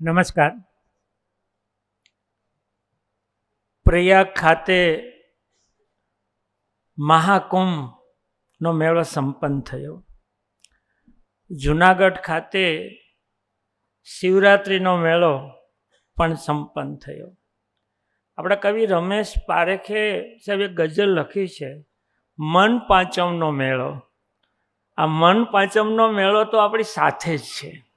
નમસ્કાર. પ્રયાગ ખાતે મહાકુંભનો મેળો સંપન્ન થયો. જુનાગઢ ખાતે શિવરાત્રિનો મેળો પણ સંપન્ન થયો. આપણા કવિ રમેશ પારેખે સાહેબ એક ગઝલ લખી છે, મન પાંચમનો મેળો. આ મન પાંચમનો મેળો તો આપણી સાથે જ છે.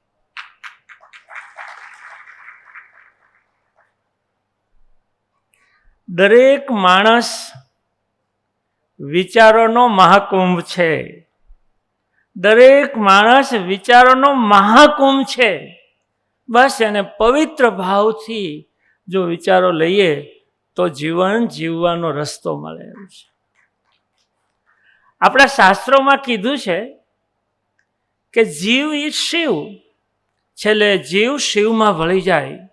દરેક માણસ વિચારોનો મહાકુંભ છે. દરેક માણસ વિચારોનો મહાકુંભ છે. બસ એને પવિત્ર ભાવથી જો વિચારો લઈએ તો જીવન જીવવાનો રસ્તો મળે એમ છે. આપણા શાસ્ત્રોમાં કીધું છે કે જીવ એ શિવ, છેલ્લે જીવ શિવમાં વળી જાય.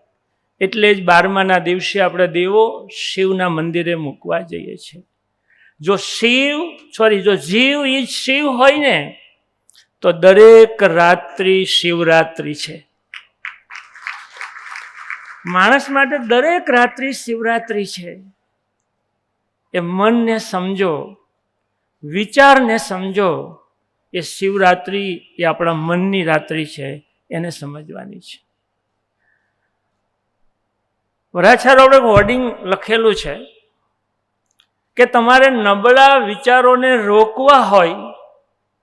એટલે જ બારમાના દિવસે આપણે દેવો શિવના મંદિરે મૂકવા જઈએ છીએ. જો શિવ સોરી જો જીવ એ શિવ હોય ને, તો દરેક રાત્રિ શિવરાત્રિ છે. માણસ માટે દરેક રાત્રિ શિવરાત્રિ છે. એ મનને સમજો, વિચારને સમજો, એ શિવરાત્રિ એ આપણા મનની રાત્રિ છે, એને સમજવાની છે. વરાછારો રોડે હોર્ડિંગ લખેલું છે કે તમારે નબળા વિચારોને રોકવા હોય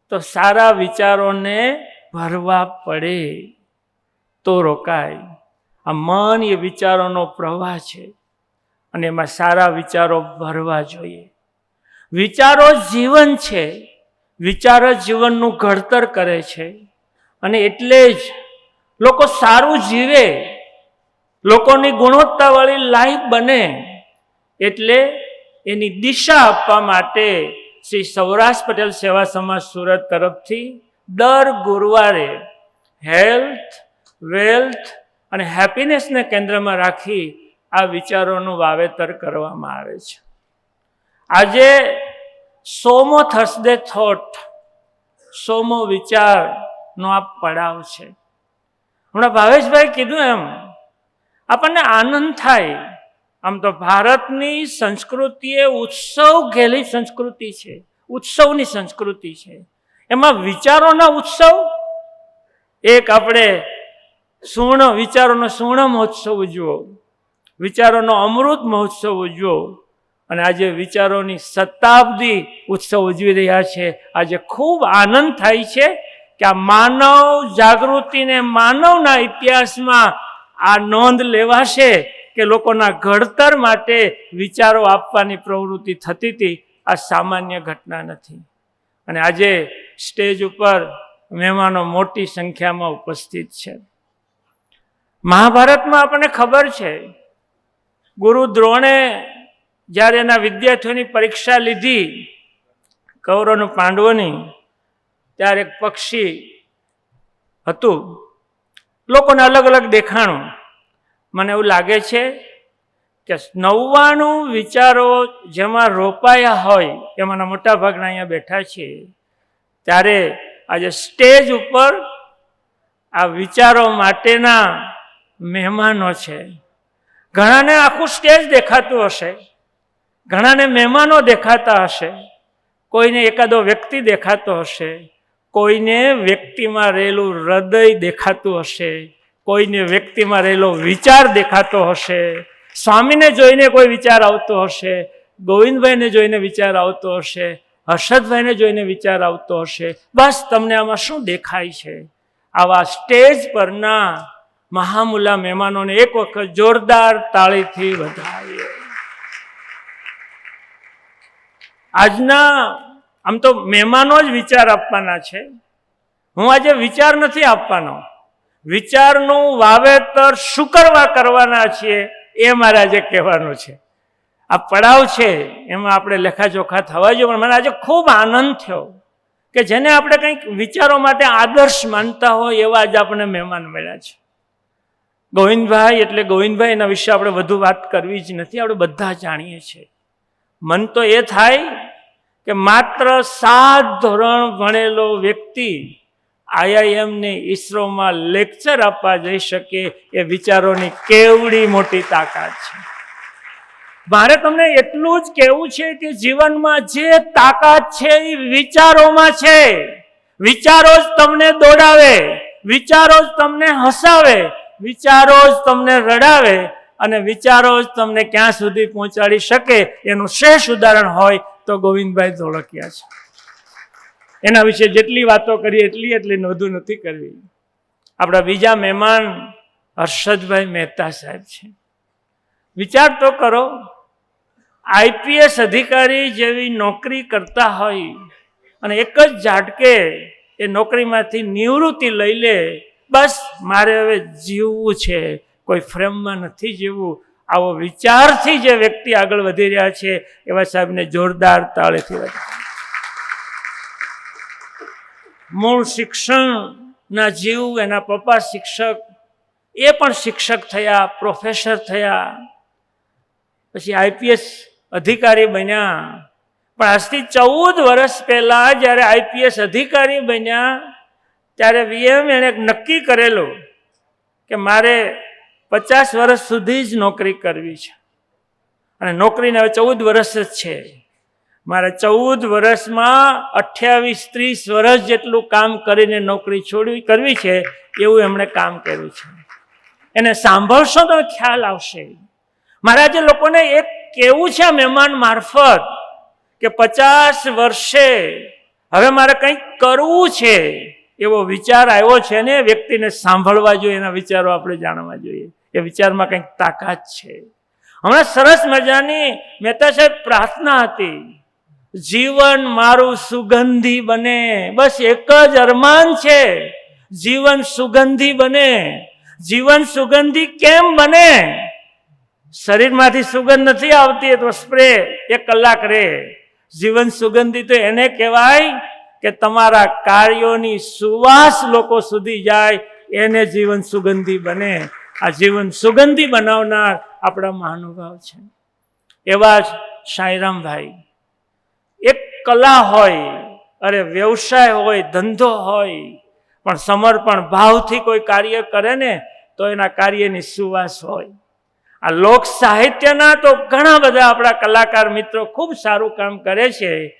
તો સારા વિચારોને ભરવા પડે. તો રોકાય. આ મન એ વિચારોનો પ્રવાહ છે અને એમાં સારા વિચારો ભરવા જોઈએ. વિચારો જીવન છે. વિચારો જીવનનું ઘડતર કરે છે. અને એટલે જ લોકો સારું જીવે લોકોની ગુણવત્તાવાળી લાઈફ બને એટલે એની દિશા આપવા માટે શ્રી સૌરાષ્ટ્ર પટેલ સેવા સમાજ સુરત તરફથી દર ગુરુવારે હેલ્થ, વેલ્થ અને હેપીનેસને કેન્દ્રમાં રાખી આ વિચારોનું વાવેતર કરવામાં આવે છે. આજે સોમો થર્સડે થોટ, સોમો વિચારનો આ પડાવ છે. હમણાં ભાવેશભાઈ કીધું એમ આપણને આનંદ થાય. આમ તો ભારતની સંસ્કૃતિ એ ઉત્સવ ઘેલી સંસ્કૃતિ છે, ઉત્સવની સંસ્કૃતિ છે. એમાં વિચારોના ઉત્સવ, એક આપણે સુવર્ણ, વિચારોનો સુવર્ણ મહોત્સવ ઉજવો, વિચારોનો અમૃત મહોત્સવ ઉજવો, અને આજે વિચારોની શતાબ્દી ઉત્સવ ઉજવી રહ્યા છે. આજે ખૂબ આનંદ થાય છે કે આ માનવ જાગૃતિને માનવના ઇતિહાસમાં આ નોંધ લેવાશે કે લોકોના ઘડતર માટે વિચારો આપવાની પ્રવૃત્તિ થતી હતી. આ સામાન્ય ઘટના નથી. અને આજે સ્ટેજ ઉપર મહેમાનો મોટી સંખ્યામાં ઉપસ્થિત છે. મહાભારતમાં આપણને ખબર છે, ગુરુ દ્રોણે જ્યારે એના વિદ્યાર્થીઓની પરીક્ષા લીધી, કૌરવનું પાંડવોની, ત્યારે એક પક્ષી હતું. લોકોને અલગ અલગ દેખાણું. મને એવું લાગે છે કે નવ્વાણું વિચારો જેમાં રોપાયા હોય, એમાંના મોટા ભાગના અહીંયા બેઠા છે. ત્યારે આજે સ્ટેજ ઉપર આ વિચારો માટેના મહેમાનો છે. ઘણાને આખું સ્ટેજ દેખાતું હશે. ઘણાને મહેમાનો દેખાતા હશે. કોઈને એકાદો વ્યક્તિ દેખાતો હશે. કોઈને વ્યક્તિમાં રહેલું હૃદય દેખાતું હશે, કોઈને વ્યક્તિમાં રહેલો વિચાર દેખાતો હશે, સ્વામીને જોઈને કોઈ વિચાર આવતો હશે, ગોવિંદભાઈને જોઈને વિચાર આવતો હશે, હર્ષદભાઈને જોઈને વિચાર આવતો હશે, બસ તમને આમાં શું દેખાય છે? આવા સ્ટેજ પરના મહામુલા મહેમાનોને એક વખત જોરદાર તાળીથી વધાવીએ આજના આમ તો મહેમાનો જ વિચાર આપવાના છે. હું આજે વિચાર નથી આપવાનો. વિચારનું વાવેતર શું કરવા કરવાના છીએ એ મારે આજે કહેવાનું છે. આ પડાવ છે, એમાં આપણે લેખાજોખા થવા જોઈએ, પણ મને આજે ખૂબ આનંદ થયો કે જેને આપણે કંઈક વિચારો માટે આદર્શ માનતા હોય એવા જ આપણને મહેમાન મળ્યા છે. ગોવિંદભાઈ એટલે ગોવિંદભાઈ, એના વિશે આપણે વધુ વાત કરવી જ નથી, આપણે બધા જાણીએ છીએ. મન તો એ થાય કે માત્ર સાત ધોરણ ભણેલો વ્યક્તિ આઈઆઈએમને ઈસરોમાં લેક્ચર આપવા જઈ શકે એ વિચારોની કેવડી મોટી તાકાત છે. મારે તમને એટલું જ કહેવું છે કે જીવનમાં જે તાકાત છે એ વિચારોમાં છે. વિચારો જ તમને દોડાવે, વિચારો જ તમને હસાવે, વિચારો જ તમને રડાવે અને વિચારો જ તમને ક્યાં સુધી પહોંચાડી શકે એનું શ્રેષ્ઠ ઉદાહરણ હોય તો ગોવિંદભાઈ ધોળકિયા છે. એના વિશે જેટલી વાતો કરી એટલી એટલી વધુ નથી કરવી. આપણા બીજા મહેમાન હર્ષદભાઈ મહેતા સાહેબ છે. વિચાર તો કરો, આઈપીએસ અધિકારી જેવી નોકરી કરતા હોય અને એક જ ઝાટકે એ નોકરીમાંથી નિવૃત્તિ લઈ લે, બસ મારે હવે જીવવું છે. કોઈ ફ્રેમમાં નથી જીવવું. આવો વિચારથી જે વ્યક્તિ આગળ વધી રહ્યા છે, એવા સાહેબને જોરદાર તાળેથી વધાવો મૂળ શિક્ષણના જીવ, એના પપ્પા શિક્ષક, એ પણ શિક્ષક થયા, પ્રોફેસર થયા. પછી આઈપીએસ અધિકારી બન્યા. પણ આજથી ચૌદ વર્ષ પહેલાં જ્યારે આઈપીએસ અધિકારી બન્યા, ત્યારે વીએમ એણે નક્કી કરેલું કે મારે પચાસ વર્ષ સુધી જ નોકરી કરવી છે. અને નોકરીને હવે ચૌદ વર્ષ જ છે. મારે ચૌદ વર્ષમાં અઠ્યાવીસ, ત્રીસ વર્ષ જેટલું કામ કરીને નોકરી છોડવી, કરવી છે, એવું એમણે કામ કર્યું છે. એને સાંભળશો તો ખ્યાલ આવશે. મારે આજે લોકોને એક કેવું છે મહેમાન મારફત, કે પચાસ વર્ષે હવે મારે કંઈક કરવું છે, એવો વિચાર આવ્યો છે ને વ્યક્તિને સાંભળવા જોઈએ, એના વિચારો આપણે જાણવા જોઈએ. એ વિચારમાં કંઈક તાકાત છે. હમણાં સરસ મજાની મહેતા સાહેબ પ્રાર્થના હતી. જીવન મારું સુગંધી બને. બસ એક જ અરમાન છે. જીવન સુગંધી બને. જીવન સુગંધી કેમ બને? શરીરમાંથી સુગંધ નથી આવતી. તો સ્પ્રે એક કલાક રહે જીવન સુગંધી તો એને કહેવાય કે તમારા કાર્યોની સુવાસ લોકો સુધી જાય. એને જીવન સુગંધી બને. આ જીવન સુગંધી બનાવનાર આપણા મહાનુભાવ છે. એવા જ સાંઈરામભાઈ. એક કલા હોય, અરે વ્યવસાય હોય, ધંધો હોય, પણ સમર્પણ ભાવથી કોઈ કાર્ય કરે ને, તો એના કાર્યની સુવાસ હોય. આ લોક સાહિત્યના તો ઘણા બધા આપણા કલાકાર મિત્રો ખૂબ સારું કામ કરે છે,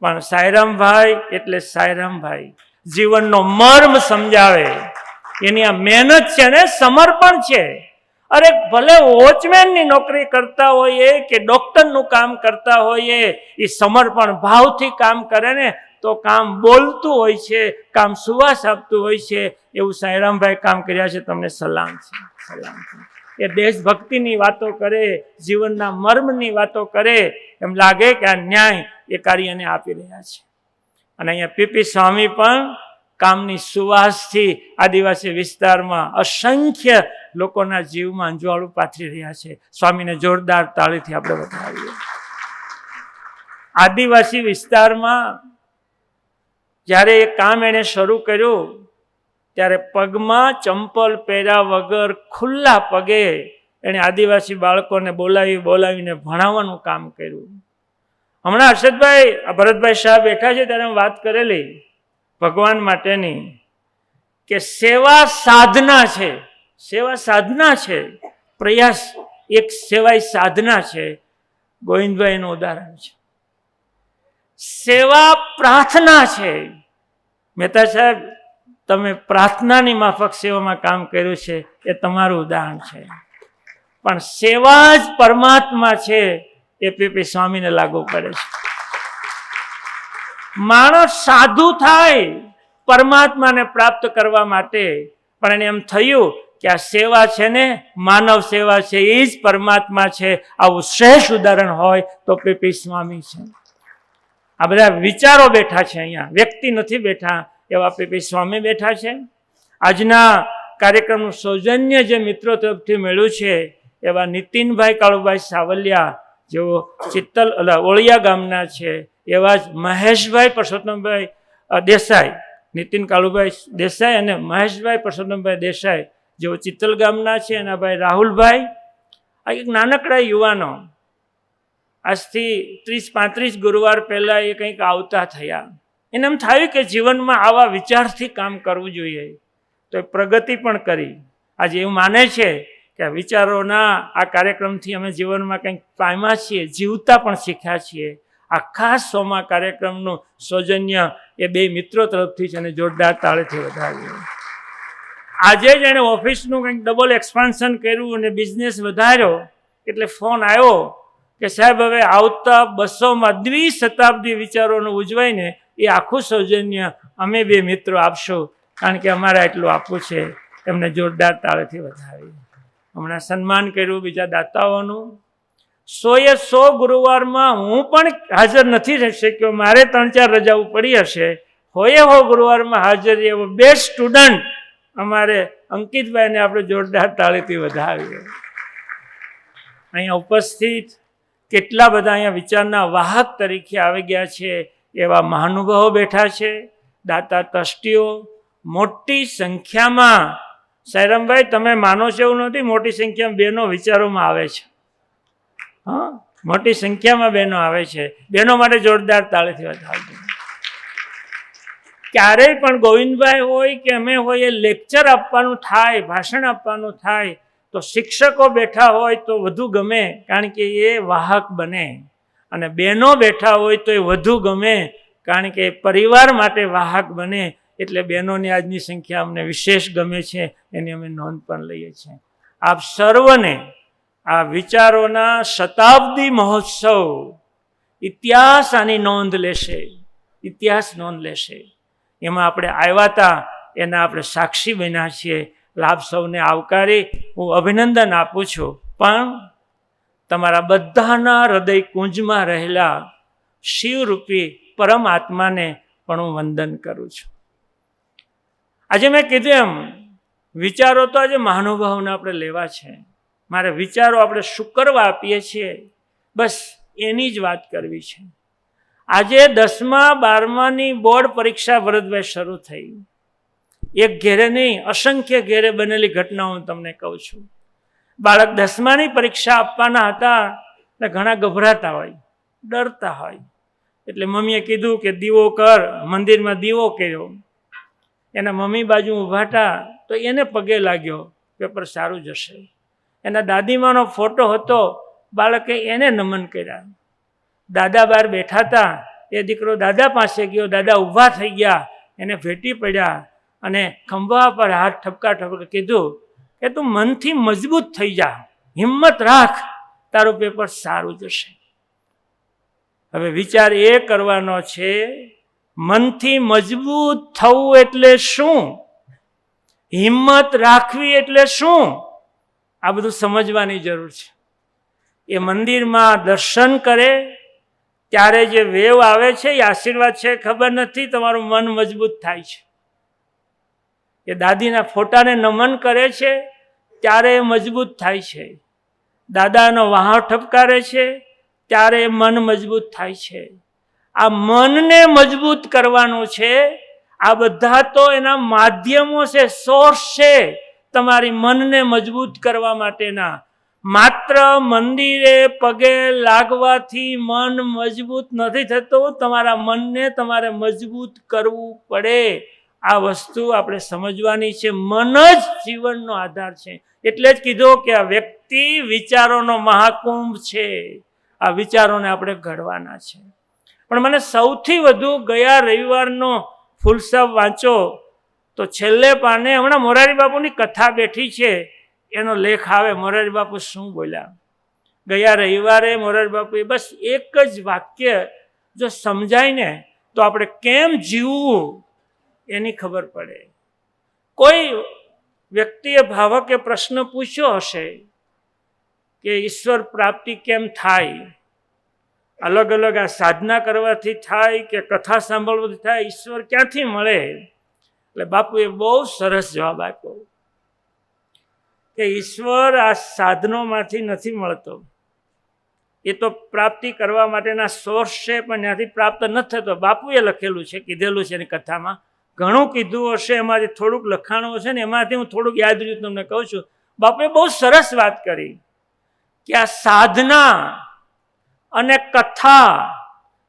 પણ સાયરામભાઈ એટલે સાયરામભાઈ જીવનનો મર્મ સમજાવે. એની આ મહેનત છે ને, સમર્પણ છે. અરે ભલે વોચમેનની નોકરી કરતા હોઈએ કે ડૉક્ટરનું કામ કરતા હોઈએ, એ સમર્પણ ભાવથી કામ કરે ને, તો કામ બોલતું હોય છે, કામ સુવાસ આપતું હોય છે. એવું સાંઈરામભાઈ કામ કર્યા છે, તમને સલામ છે સલામ છે. એ દેશભક્તિની વાતો કરે, જીવનના મર્મની વાતો કરે, એમ લાગે કે આ ન્યાય એ કાર્યને આપી રહ્યા છે. અને અહીંયા પીપી સ્વામી પણ કામની સુવાસથી આદિવાસી વિસ્તારમાં અસંખ્ય લોકોના જીવમાં અંજવાળું પાથરી રહ્યા છે. સ્વામીને જોરદાર તાળીથી આપણે બતાવીએ. આદિવાસી વિસ્તારમાં જ્યારે એ કામ એણે શરૂ કર્યું, ત્યારે પગમાં ચંપલ પહેર્યા વગર ખુલ્લા પગે એણે આદિવાસી બાળકોને બોલાવી, બોલાવીને ભણાવવાનું કામ કર્યું. હમણાં હર્ષદભાઈ ભરતભાઈ શાહ બેઠા છે ત્યારે વાત કરેલી. ભગવાન માટેની કે સેવા સાધના છે, સેવા સાધના છે, પ્રયાસ એક સેવાય સાધના છે, ગોવિંદભાઈનું ઉદાહરણ છે. સેવા પ્રાર્થના છે. મહેતા સાહેબ, તમે પ્રાર્થનાની માફક સેવામાં કામ કર્યું છે, એ તમારું ઉદાહરણ છે. પણ સેવા જ પરમાત્મા છે, એ પીપી સ્વામીને લાગુ પડે છે. માણસ સાધુ થાય પરમાત્માને પ્રાપ્ત કરવા માટે. પણ એને એમ થયું કે આ સેવા છે ને, માનવ સેવા છે, એ જ પરમાત્મા છે. આવું શ્રેષ્ઠ ઉદાહરણ હોય તો પીપી સ્વામી છે. આ બધા વિચારો બેઠા છે અહીંયા. વ્યક્તિ નથી બેઠા એવા પીપી સ્વામી બેઠા છે. આજના કાર્યક્રમનું સૌજન્ય જે મિત્રો તરફથી મળ્યું છે, એવા નીતિનભાઈ કાળુભાઈ સાવલિયા, જેઓ ચિત્તલ ઓળિયા ગામના છે. એવા જ મહેશભાઈ પરસોત્તમભાઈ દેસાઈ, નીતિન કાળુભાઈ દેસાઈ અને મહેશભાઈ પરસોત્તમભાઈ દેસાઈ જેઓ ચિત્તલ ગામના છે એના ભાઈ રાહુલભાઈ. આ એક નાનકડા યુવાનો. આજથી ત્રીસ પાંત્રીસ ગુરુવાર પહેલાં એ કંઈક આવતા થયા. એને એમ થયું કે જીવનમાં આવા વિચારથી કામ કરવું જોઈએ. તો એ પ્રગતિ પણ કરી. આજે એવું માને છે કે વિચારોના આ કાર્યક્રમથી અમે જીવનમાં કંઈક પામ્યા છીએ, જીવતા પણ શીખ્યા છીએ. આ ખાસ સોમા કાર્યક્રમનું સૌજન્ય એ બે મિત્રો તરફથી છે અને જોરદાર તાળેથી વધાર્યું. આજે જ એણે ઓફિસનું કંઈક ડબલ એક્સપાન્શન કર્યું અને બિઝનેસ વધાર્યો, એટલે ફોન આવ્યો કે સાહેબ હવે આવતા બસોમાં દ્વિશતાબ્દી વિચારોનું ઉજવાઈને એ આખું સૌજન્ય અમે બે મિત્રો આપશું, કારણ કે અમારે એટલું આપવું છે. એમને જોરદાર તાળેથી વધાવી હમણાં સન્માન કર્યું બીજા દાતાઓનું. સોએ સો ગુરુવારમાં હું પણ હાજર નથી રહી શક્યો. મારે ત્રણ ચાર રજાઓ પડી હશે. હોય હો ગુરુવારમાં હાજર એવો બે સ્ટુડન્ટ અમારે અંકિતભાઈને આપણે જોરદાર તાળીથી વધાવીએ. અહીંયા ઉપસ્થિત કેટલા બધા અહીંયા વિચારના વાહક તરીકે આવી ગયા છે, એવા મહાનુભાવો બેઠા છે, દાતા ટ્રસ્ટીઓ, મોટી સંખ્યામાં. સાયરામભાઈ, તમે માનો છો એવું નથી, મોટી સંખ્યામાં બહેનો વિચારોમાં આવે છે. હા? મોટી સંખ્યામાં બહેનો આવે છે. બહેનો માટે જોરદાર તાળીથી વધાવજો ક્યારેય પણ ગોવિંદભાઈ હોય કે અમે હોય એ લેક્ચર આપવાનું થાય, ભાષણ આપવાનું થાય, તો શિક્ષકો બેઠા હોય તો વધુ ગમે, કારણ કે એ વાહક બને. અને બહેનો બેઠા હોય તો એ વધુ ગમે, કારણ કે પરિવાર માટે વાહક બને. એટલે બહેનોની આજની સંખ્યા અમને વિશેષ ગમે છે, એની અમે નોંધ પણ લઈએ છીએ. આપ સર્વને આ વિચારોના શતાબ્દી મહોત્સવ ઇતિહાસ આની નોંધ લેશે, ઇતિહાસ નોંધ લેશે. એમાં આપણે આવ્યા હતા એના આપણે સાક્ષી બન્યા છીએ. લાભ સૌને આવકારી હું અભિનંદન આપું છું. પણ તમારા બધાના હૃદય કુંજમાં રહેલા શિવરૂપી પરમાત્માને પણ હું વંદન કરું છું. આજે મેં કીધું એમ, વિચારો તો આજે મહાનુભાવને આપણે લેવા છે. મારે વિચારો આપણે શું કરવા આપીએ છીએ? બસ એની જ વાત કરવી છે. આજે દસમા, બારમાની બોર્ડ પરીક્ષા વરદભાઈ શરૂ થઈ. એક ઘેરે નહીં, અસંખ્ય ઘેરે બનેલી ઘટનાઓ હું તમને કહું છું. બાળક દસમાની પરીક્ષા આપવાના હતા એટલે ઘણા ગભરાતા હોય, ડરતા હોય. એટલે મમ્મીએ કીધું કે દીવો કર, મંદિરમાં દીવો કર્યો. એના મમ્મી બાજુ ઊભા હતા તો એને પગે લાગ્યો, પેપર સારું જશે એના દાદીમાનો ફોટો હતો, બાળકે એને નમન કર્યા. દાદા બહાર બેઠા હતા, એ દીકરો દાદા પાસે ગયો, દાદા ઊભા થઈ ગયા, એને ભેટી પડ્યા અને ખંભા પર હાથ ઠપકા ઠપકા કીધું કે, તું મનથી મજબૂત થઈ જા, હિંમત રાખ, તારું પેપર સારું જશે. હવે વિચાર એ કરવાનો છે, મનથી મજબૂત થવું એટલે શું? હિંમત રાખવી એટલે શું? આ બધું સમજવાની જરૂર છે. એ મંદિરમાં દર્શન કરે, ત્યારે જે વેવ આવે છે, એ આશીર્વાદ છે ખબર નથી, તમારું મન મજબૂત થાય છે. એ દાદીના ફોટાને નમન કરે છે, ત્યારે એ મજબૂત થાય છે. દાદાનો વહાવ ઠપકારે છે, ત્યારે એ મન મજબૂત થાય છે. આ મનને મજબૂત કરવાનું છે, આ બધા તો એના માધ્યમો છે, સોર્સ છે. તમારી મનને મજબૂત કરવા માટેના. માત્ર મંદિરે પગે લાગવાથી મન મજબૂત નથી થતું, તમારા મનને તમારે મજબૂત કરવું પડે. આ વસ્તુ આપણે સમજવાની છે. મન જ જીવનનો આધાર છે. એટલે જ કીધું કે આ વ્યક્તિ વિચારોનો મહાકુંભ છે. આ વિચારોને આપણે ઘડવાના છે. પણ મને સૌથી વધુ ગયા રવિવારનો ફૂલસાબ વાંચો. તો છેલ્લે પાને હમણાં મોરારી બાપુની કથા બેઠી છે. એનો લેખ આવે, મોરારી બાપુ શું બોલ્યા? ગયા રવિવારે મોરારી બાપુએ બસ એક જ વાક્ય જો સમજાય ને તો આપણે કેમ જીવવું એની ખબર પડે. કોઈ વ્યક્તિએ ભાવકે પ્રશ્ન પૂછ્યો હશે કે ઈશ્વર પ્રાપ્તિ કેમ થાય? અલગ અલગ આ સાધના કરવાથી થાય કે કથા સાંભળવાથી થાય? ઈશ્વર ક્યાંથી મળે? એટલે બાપુએ બહુ સરસ જવાબ આપ્યો. કે ઈશ્વર આ સાધનોમાંથી નથી મળતો. એ તો પ્રાપ્તિ કરવા માટેના સોર્સ છે, પણ ત્યાંથી પ્રાપ્ત નથી થતો. બાપુએ લખેલું છે, કીધેલું છે એની કથામાં. ઘણું કીધું હશે, એમાંથી થોડુંક લખાણું હશે ને એમાંથી હું થોડુંક યાદ રહ્યું તમને કહું છું. બાપુએ બહુ સરસ વાત કરી કે આ સાધના અને કથા,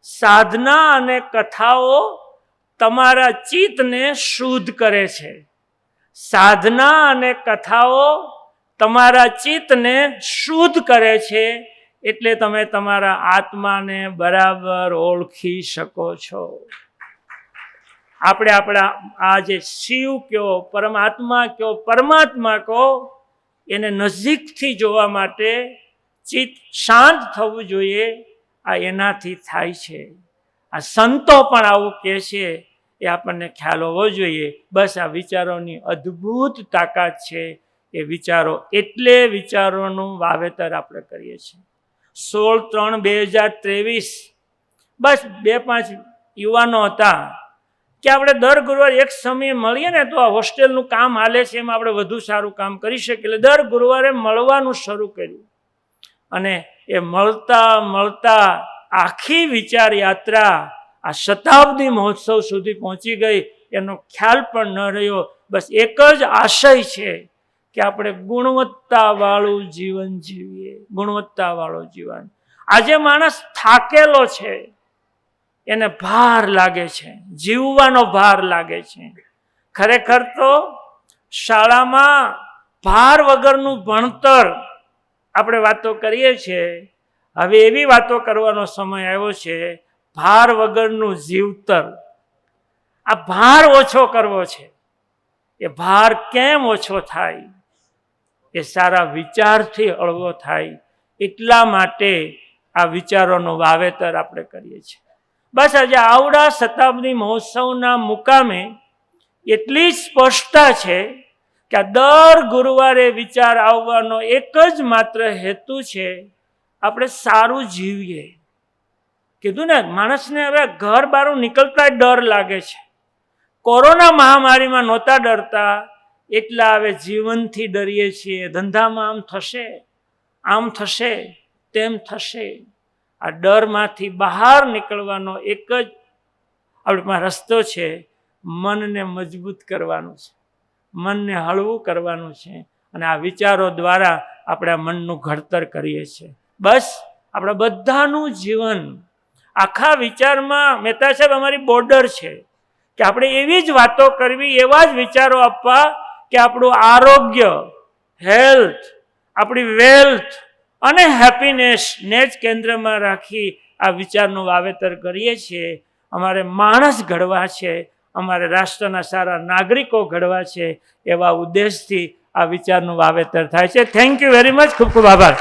સાધના અને કથાઓ તમારા ચિત્તને શુદ્ધ કરે છે. સાધના અને કથાઓ તમારા ચિત્તને શુદ્ધ કરે છે એટલે તમે તમારા આત્માને બરાબર ઓળખી શકો છો. આપણે આપણા આ જે શિવ કયો, પરમાત્મા કયો, પરમાત્મા કહો એને નજીકથી જોવા માટે ચિત્ત શાંત થવું જોઈએ. આ એનાથી થાય છે. આ સંતો પણ આવું કહે છે એ આપણને ખ્યાલ હોવો જોઈએ. બસ આ વિચારોની અદ્ભુત તાકાત છે એ વિચારો એટલે વિચારોનું વાવેતર આપણે કરીએ છીએ. સોળ ત્રણ બે હજાર ત્રેવીસ, બસ બે પાંચ યુવાનો હતા કે આપણે દર ગુરુવારે એક સમયે મળીએ ને તો આ હોસ્ટેલનું કામ હાલે છે એમાં આપણે વધુ સારું કામ કરી શકીએ. એટલે દર ગુરુવારે મળવાનું શરૂ કર્યું. અને એ મળતા મળતા આખી વિચાર યાત્રા આ શતાબ્દી મહોત્સવ સુધી પહોંચી ગઈ. એનો ખ્યાલ પણ ન રહ્યો. બસ એક જ આશય છે કે આપણે ગુણવત્તાવાળું જીવન જીવીએ. ગુણવત્તાવાળું જીવન. આજે માણસ થાકેલો છે. એને ભાર લાગે છે. જીવવાનો ભાર લાગે છે. ખરેખર તો શાળામાં ભાર વગરનું ભણતર આપણે વાતો કરીએ છીએ હવે એવી વાતો કરવાનો સમય આવ્યો છે, ભાર વગરનું જીવતર. આ ભાર ઓછો કરવો છે. એ ભાર કેમ ઓછો થાય? એ સારા વિચારથી અળવો થાય. એટલા માટે આ વિચારોનું વાવેતર આપણે કરીએ છીએ. બસ આજે આવડા શતાબ્દી મહોત્સવના મુકામે એટલી સ્પષ્ટતા છે કે આ દર ગુરુવારે વિચાર આવવાનો એક જ માત્ર હેતુ છે આપણે સારું જીવીએ. કીધું ને, માણસને હવે ઘર બહાર નીકળતા ડર લાગે છે. કોરોના મહામારીમાં નહોતા ડરતા, એટલા હવે જીવનથી ડરીએ છીએ. ધંધામાં આમ થશે આમ થશે, તેમ થશે. આ ડરમાંથી બહાર નીકળવાનો એક જ આપણામાં રસ્તો છે, મનને મજબૂત કરવાનું છે. મનને હળવું કરવાનું છે. અને આ વિચારો દ્વારા આપણે મનનું ઘડતર કરીએ છીએ. બસ, આપણા બધાનું જીવન. આખા વિચારમાં મહેતા સાહેબ અમારી બોર્ડર છે કે આપણે એવી જ વાતો કરવી, એવા જ વિચારો આપવા કે આપણું આરોગ્ય હેલ્થ આપણી વેલ્થ અને હેપીનેસ ને જ કેન્દ્રમાં રાખી આ વિચારનું વાવેતર કરીએ છીએ. અમારે માણસ ઘડવા છે, અમારે રાષ્ટ્રના સારા નાગરિકો ઘડવા છે એવા ઉદ્દેશથી આ વિચારનું વાવેતર થાય છે. થેન્ક યુ વેરી મચ ખૂબ ખૂબ આભાર.